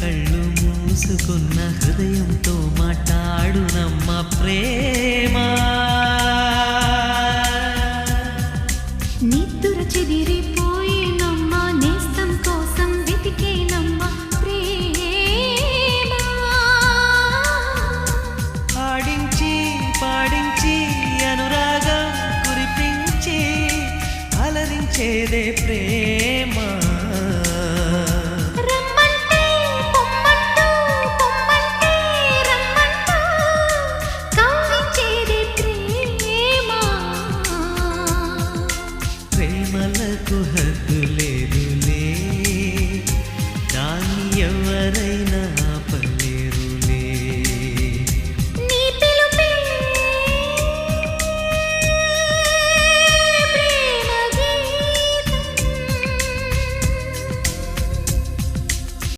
కళ్ళు మూసుకున్న హృదయంతో మాట్లాడునమ్మ ప్రేమ. నిద్దుర చెదిరిపోయేనమ్మ నేస్తం కోసం వెతికేనమ్మ ప్రేమ. ఆడించి పాడించి అనురాగం కురిపించి అలరించేదే ప్రేమ. ప్రేమలకు హద్దు లేదులే దాన్ని ఎవరైనా